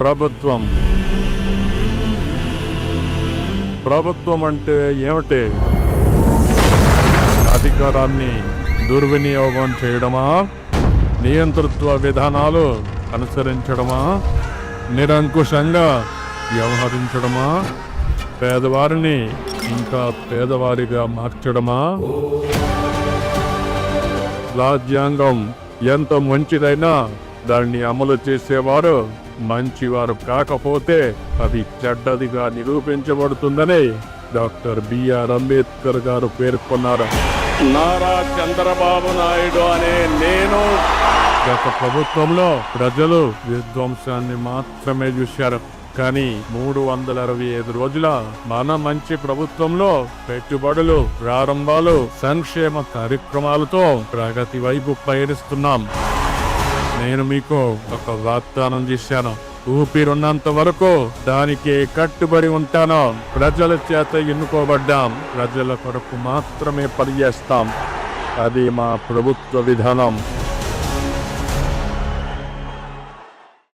ప్రభుత్వం. ప్రభుత్వం అంటే ఏమిటి? అధికారాన్ని దుర్వినియోగం చేయడమా? నియంతృత్వ విధానాలు అనుసరించడమా? నిరంకుశంగా వ్యవహరించడమా? పేదవారిని ఇంకా పేదవారిగా మార్చడమా? రాజ్యాంగం ఎంత మంచిదైనా దాన్ని అమలు చేసేవారు మంచివారు కాకపోతే అది చెడ్డదిగా నిరూపించబడుతుందని డాక్టర్ బిఆర్ అంబేద్కర్ గారు పేర్కొన్నారు. నారా చంద్రబాబు నాయుడు అనే నేను గత ప్రభుత్వంలో ప్రజలు విధ్వంసాన్ని మాత్రమే చూశారు. కానీ మూడు వందల అరవై ఐదు రోజుల మన మంచి ప్రభుత్వంలో పెట్టుబడులు ప్రారంభాలు సంక్షేమ కార్యక్రమాలతో ప్రగతి వైపు పయనిస్తున్నాం. నేను మీకు ఒక వాగ్దానం చేశాను. ఊపిరున్నంత వరకు దానికి కట్టుబడి ఉంటాను. ప్రజల చేత ఎన్నుకోబడ్డాం. ప్రజల కొరకు మాత్రమే పనిచేస్తాం. అది మా ప్రభుత్వ విధానం.